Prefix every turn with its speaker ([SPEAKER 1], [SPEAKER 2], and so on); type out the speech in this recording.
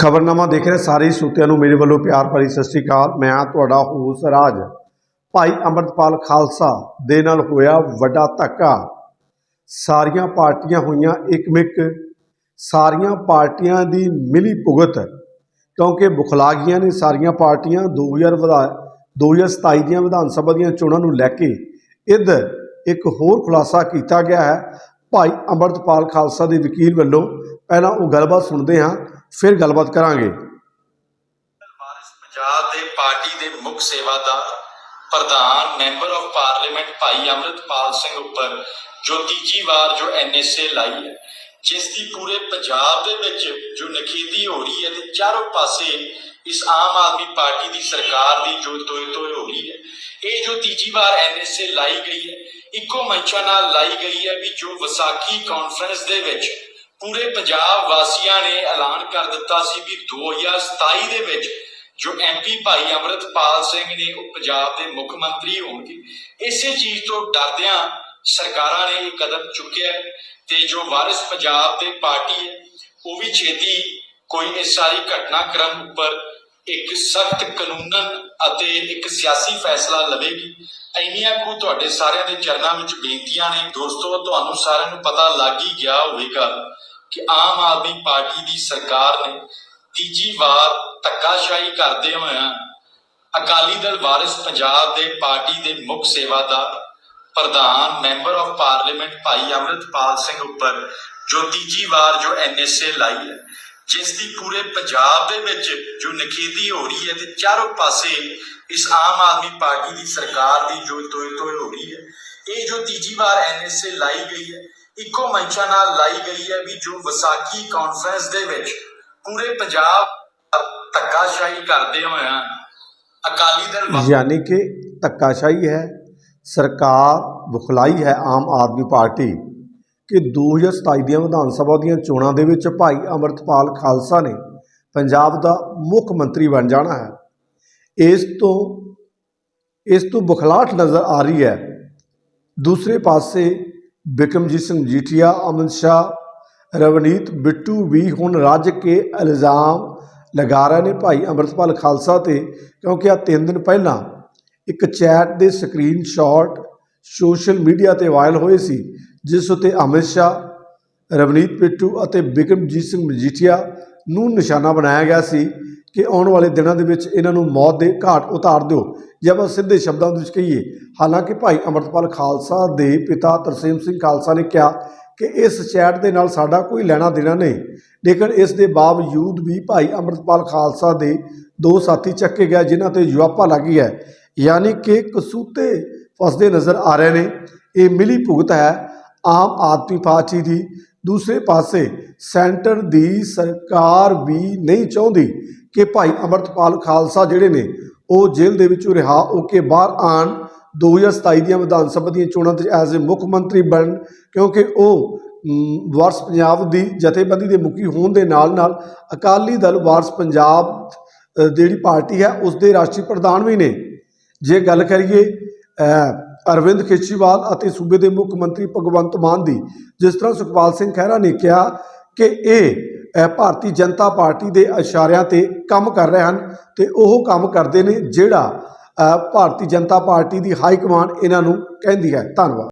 [SPEAKER 1] ਖਬਰਨਾਮਾ ਦੇਖ ਰਹੇ ਸਾਰੇ ਸੂਤਿਆਂ ਨੂੰ ਮੇਰੇ ਵੱਲੋਂ ਪਿਆਰ ਭਰੀ ਸਤਿ ਸ੍ਰੀ ਅਕਾਲ। ਮੈਂ ਹਾਂ ਤੁਹਾਡਾ ਹੋਸ ਰਾਜ। ਭਾਈ ਅੰਮ੍ਰਿਤਪਾਲ ਖਾਲਸਾ ਦੇ ਨਾਲ ਹੋਇਆ ਵੱਡਾ ਧੱਕਾ। ਸਾਰੀਆਂ ਪਾਰਟੀਆਂ ਹੋਈਆਂ ਇੱਕਮਿਕ। ਸਾਰੀਆਂ ਪਾਰਟੀਆਂ ਦੀ ਮਿਲੀ ਭੁਗਤ। ਕਿਉਂਕਿ ਬੁਖਲਾ ਗਈਆਂ ਨੇ ਸਾਰੀਆਂ ਪਾਰਟੀਆਂ 2000 ਵਧਾ 2027 ਦੀਆਂ ਵਿਧਾਨ ਸਭਾ ਦੀਆਂ ਚੋਣਾਂ ਨੂੰ ਲੈ ਕੇ ਇੱਧਰ ਇੱਕ ਹੋਰ ਖੁਲਾਸਾ ਕੀਤਾ ਗਿਆ ਹੈ। ਭਾਈ ਅੰਮ੍ਰਿਤਪਾਲ ਖਾਲਸਾ ਦੇ ਵਕੀਲ ਵੱਲੋਂ। ਪਹਿਲਾਂ ਉਹ ਗੱਲਬਾਤ ਸੁਣਦੇ ਹਾਂ। ਫਿਰ ਗੱਲਬਾਤ ਕਰਾਂਗੇ।
[SPEAKER 2] ਪੰਜਾਬ ਦੇ ਪਾਰਟੀ ਦੇ ਮੁੱਖ ਸੇਵਾਦਾਰ, ਪ੍ਰਧਾਨ, ਮੈਂਬਰ ਆਫ ਪਾਰਲੀਮੈਂਟ ਭਾਈ ਅੰਮ੍ਰਿਤਪਾਲ ਸਿੰਘ ਉੱਪਰ ਜੋ ਤੀਜੀ ਵਾਰ ਜੋ ਐਨਐਸਏ ਲਾਈ ਹੈ, ਜਿਸ ਦੀ ਪੂਰੇ ਪੰਜਾਬ ਦੇ ਵਿੱਚ ਜੋ ਨਖੇਦੀ ਹੋ ਰਹੀ ਹੈ ਤੇ ਚਾਰੋਂ ਪਾਸੇ ਇਸ ਆਮ ਆਦਮੀ ਪਾਰਟੀ ਦੀ ਸਰਕਾਰ ਦੀ ਜੋ ਤੋਏ ਤੋਏ ਹੋ ਰਹੀ ਹੈ, ਇਹ ਜੋ ਤੀਜੀ ਵਾਰ ਐਨਐਸਏ ਲਾਈ ਗਈ ਹੈ, ਇੱਕੋ ਮੰਚਾਂ ਨਾਲ ਲਾਈ ਗਈ ਹੈ ਵੀ ਜੋ ਵਿਸਾਖੀ ਕਾਨਫਰੰਸ ਦੇ ਵਿੱਚ ਪੂਰੇ ਪੰਜਾਬ ਵਾਸੀਆਂ ਨੇ ਐਲਾਨ ਕਰ ਦਿੱਤਾ ਸੀ ਵੀ 2027 ਦੇ ਵਿੱਚ ਜੋ ਐਮਪੀ ਭਾਈ ਅਮਰਤਪਾਲ ਸਿੰਘ ਨੇ ਉਹ ਪੰਜਾਬ ਦੇ ਮੁੱਖ ਮੰਤਰੀ ਹੋਣਗੇ, ਇਸੇ ਚੀਜ਼ ਤੋਂ ਡਰਦਿਆਂ ਸਰਕਾਰਾਂ ਨੇ ਇਹ ਕਦਮ ਚੁੱਕਿਆ ਤੇ ਜੋ ਵਾਰਿਸ ਪੰਜਾਬ ਦੇ ਪਾਰਟੀ ਹੈ, ਉਹ ਵੀ ਛੇਤੀ ਕੋਈ ਇਸ ਸਾਰੀ ਘਟਨਾਕ੍ਰਮ ਉੱਪਰ ਇੱਕ ਸਖਤ ਕਾਨੂੰਨਨ ਅਤੇ ਇੱਕ ਸਿਆਸੀ ਫੈਸਲਾ ਲਵੇਗੀ। ਇੰਨੀਆਂ ਕੁ ਤੁਹਾਡੇ ਸਾਰਿਆਂ ਦੇ ਚਰਨਾਂ ਵਿੱਚ ਬੇਨਤੀਆਂ ਨੇ। ਦੋਸਤੋ, ਤੁਹਾਨੂੰ ਸਾਰਿਆਂ ਨੂੰ ਪਤਾ ਲੱਗ ਹੀ ਗਿਆ ਹੋਵੇਗਾ ਕਿ ਆਮ ਆਦਮੀ ਪਾਰਟੀ ਦੀ ਸਰਕਾਰ ਨੇ ਤੀਜੀ ਵਾਰ ਧੱਕਾਸ਼ਾਹੀ ਕਰਦੇ ਹੋਇਆਂ ਅਕਾਲੀ ਦਲ ਵਾਰਿਸ ਪੰਜਾਬ ਦੇ ਪਾਰਟੀ ਦੇ ਮੁੱਖ ਸੇਵਾਦਾਰ, ਪ੍ਰਧਾਨ, ਮੈਂਬਰ ਆਫ ਪਾਰਲੀਮੈਂਟ ਭਾਈ ਅੰਮ੍ਰਿਤਪਾਲ ਸਿੰਘ ਉੱਪਰ ਜੋ ਤੀਜੀ ਵਾਰ ਜੋ ਐਨਐਸਏ ਲਾਈ ਹੈ, ਜਿਸ ਦੀ ਪੂਰੇ ਪੰਜਾਬ ਦੇ ਵਿੱਚ ਜੋ ਨਖੇਦੀ ਹੋ ਰਹੀ ਹੈ ਤੇ ਚਾਰੋਂ ਪਾਸੇ ਇਸ ਆਮ ਆਦਮੀ ਪਾਰਟੀ ਦੀ ਸਰਕਾਰ ਦੀ ਜੋ ਤੋਏ ਤੋਏ ਹੋ ਰਹੀ ਹੈ, ਇਹ ਜੋ ਤੀਜੀ ਵਾਰ ਐਨਐਸਏ ਲਾਈ ਗਈ ਹੈ ਇੱਕੋ ਮੰਚਾਂ ਨਾਲ ਲਾਈ ਗਈ ਹੈ ਵੀ ਜੋ ਵਿਸਾਖੀ ਕਾਨਫਰੰਸ ਦੇ ਵਿੱਚ ਪੂਰੇ ਪੰਜਾਬ ਧੱਕਾਸ਼ਾਹੀ ਕਰਦੇ ਹੋਇਆਂ ਅਕਾਲੀ ਦਲ
[SPEAKER 1] ਯਾਨੀ ਕਿ ਧੱਕਾਸ਼ਾਹੀ ਹੈ, ਸਰਕਾਰ ਬੁਖਲਾਈ ਹੈ ਆਮ ਆਦਮੀ ਪਾਰਟੀ ਕਿ 2027 ਦੀਆਂ ਵਿਧਾਨ ਸਭਾ ਦੀਆਂ ਚੋਣਾਂ ਦੇ ਵਿੱਚ ਭਾਈ ਅੰਮ੍ਰਿਤਪਾਲ ਖਾਲਸਾ ਨੇ ਪੰਜਾਬ ਦਾ ਮੁੱਖ ਮੰਤਰੀ ਬਣ ਜਾਣਾ ਹੈ। ਇਸ ਤੋਂ ਇਸ ਤੋਂ ਬੁਖਲਾਹਟ ਨਜ਼ਰ ਆ ਰਹੀ ਹੈ। ਦੂਸਰੇ ਪਾਸੇ ਬਿਕਮਜੀਤ ਸਿੰਘ ਜੀਠੀਆ ਅਮਿਤ ਸ਼ਾਹ, ਰਵਨੀਤ, ਬਿੱਟੂ ਵੀ ਹੁਣ ਰੱਜ ਕੇ ਇਲਜ਼ਾਮ ਲਗਾ ਰਹੇ ਨੇ ਭਾਈ ਅੰਮ੍ਰਿਤਪਾਲ ਖਾਲਸਾ ਤੇ, ਕਿਉਂਕਿ ਆ ਤਿੰਨ ਦਿਨ ਪਹਿਲਾਂ ਇੱਕ ਚੈਟ ਦੇ ਸਕਰੀਨਸ਼ਾਟ ਸੋਸ਼ਲ ਮੀਡੀਆ ਤੇ ਵਾਇਰਲ ਹੋਏ ਸੀ, ਜਿਸ ਉਤੇ ਅਮਿਤ ਸ਼ਾਹ, ਰਵਨੀਤ ਬਿੱਟੂ ਅਤੇ ਬਿਕਰਮਜੀਤ ਸਿੰਘ ਮਜੀਠੀਆ ਨੂੰ ਨਿਸ਼ਾਨਾ ਬਣਾਇਆ ਗਿਆ ਸੀ ਕਿ ਆਉਣ ਵਾਲੇ ਦਿਨਾਂ ਦੇ ਵਿੱਚ ਇਹਨਾਂ ਨੂੰ ਮੌਤ ਦੇ ਘਾਟ ਉਤਾਰ ਦਿਓ। ਜੇ ਆਪਾਂ ਸਿੱਧੇ ਸ਼ਬਦਾਂ ਦੇ ਵਿੱਚ ਕਹੀਏ, ਹਾਲਾਂਕਿ ਭਾਈ ਅੰਮ੍ਰਿਤਪਾਲ ਖਾਲਸਾ ਦੇ ਪਿਤਾ ਤਰਸੇਮ ਸਿੰਘ ਖਾਲਸਾ ਨੇ ਕਿਹਾ ਕਿ ਇਸ ਚੈਟ ਦੇ ਨਾਲ ਸਾਡਾ ਕੋਈ ਲੈਣਾ ਦੇਣਾ ਨਹੀਂ। ਲੇਕਿਨ ਇਸ ਦੇ ਬਾਵਜੂਦ ਵੀ ਭਾਈ ਅੰਮ੍ਰਿਤਪਾਲ ਖਾਲਸਾ ਦੇ ਦੋ ਸਾਥੀ ਚੱਕੇ ਗਏ, ਜਿਨ੍ਹਾਂ ਤੇ ਜੁਆਪਾ ਲੱਗੀ ਹੈ। ਯਾਨੀ ਕਿ ਕਸੂਤੇ ਫਸਦੇ ਨਜ਼ਰ ਆ ਰਹੇ ਨੇ। ਇਹ ਮਿਲੀ ਭੁਗਤ ਹੈ ਆਮ ਆਦਮੀ ਪਾਰਟੀ ਦੀ ਦੂਸਰੇ ਪਾਸੇ ਸੈਂਟਰ ਦੀ ਸਰਕਾਰ ਵੀ ਨਹੀਂ ਚਾਹੁੰਦੀ ਕਿ ਭਾਈ ਅਮਰਤਪਾਲ ਖਾਲਸਾ ਜਿਹੜੇ ਨੇ, ਉਹ ਜੇਲ੍ਹ ਦੇ ਵਿੱਚੋਂ ਰਿਹਾ ਹੋ ਕੇ ਬਾਹਰ ਆਣ 2027 ਦੀਆਂ ਵਿਧਾਨ ਸਭਾ ਦੀਆਂ ਚੋਣਾਂ ਤੇ ਐਜ਼ ਅ ਮੁੱਖ ਮੰਤਰੀ ਬਣਨ, ਕਿਉਂਕਿ ਉਹ ਵਾਰਸ ਪੰਜਾਬ ਦੀ ਜਥੇਬੰਦੀ ਦੇ ਮੁਖੀ ਹੋਣ ਦੇ ਨਾਲ ਨਾਲ ਅਕਾਲੀ ਦਲ ਵਾਰਸ ਪੰਜਾਬ ਜਿਹੜੀ ਪਾਰਟੀ ਹੈ ਉਸ ਦੇ ਰਾਸ਼ਟਰੀ ਪ੍ਰਧਾਨ ਵੀ ਨੇ। ਜੇ ਗੱਲ ਕਰੀਏ ਅਰਵਿੰਦ ਕੇਜਰੀਵਾਲ ਅਤੇ ਸੂਬੇ ਦੇ ਮੁੱਖ ਮੰਤਰੀ ਭਗਵੰਤ ਮਾਨ ਦੀ, ਜਿਸ ਤਰ੍ਹਾਂ ਸੁਖਪਾਲ ਸਿੰਘ ਖਹਿਰਾ ਨੇ ਕਿਹਾ ਕਿ ਇਹ ਭਾਰਤੀ ਜਨਤਾ ਪਾਰਟੀ ਦੇ ਇਸ਼ਾਰਿਆਂ ਤੇ ਕੰਮ ਕਰ ਰਹੇ ਹਨ ਤੇ ਉਹ ਕੰਮ ਕਰਦੇ ਨੇ ਜਿਹੜਾ ਭਾਰਤੀ ਜਨਤਾ ਪਾਰਟੀ ਦੀ ਹਾਈ ਕਮਾਂਡ ਇਹਨਾਂ ਨੂੰ ਕਹਿੰਦੀ ਹੈ। ਧੰਨਵਾਦ।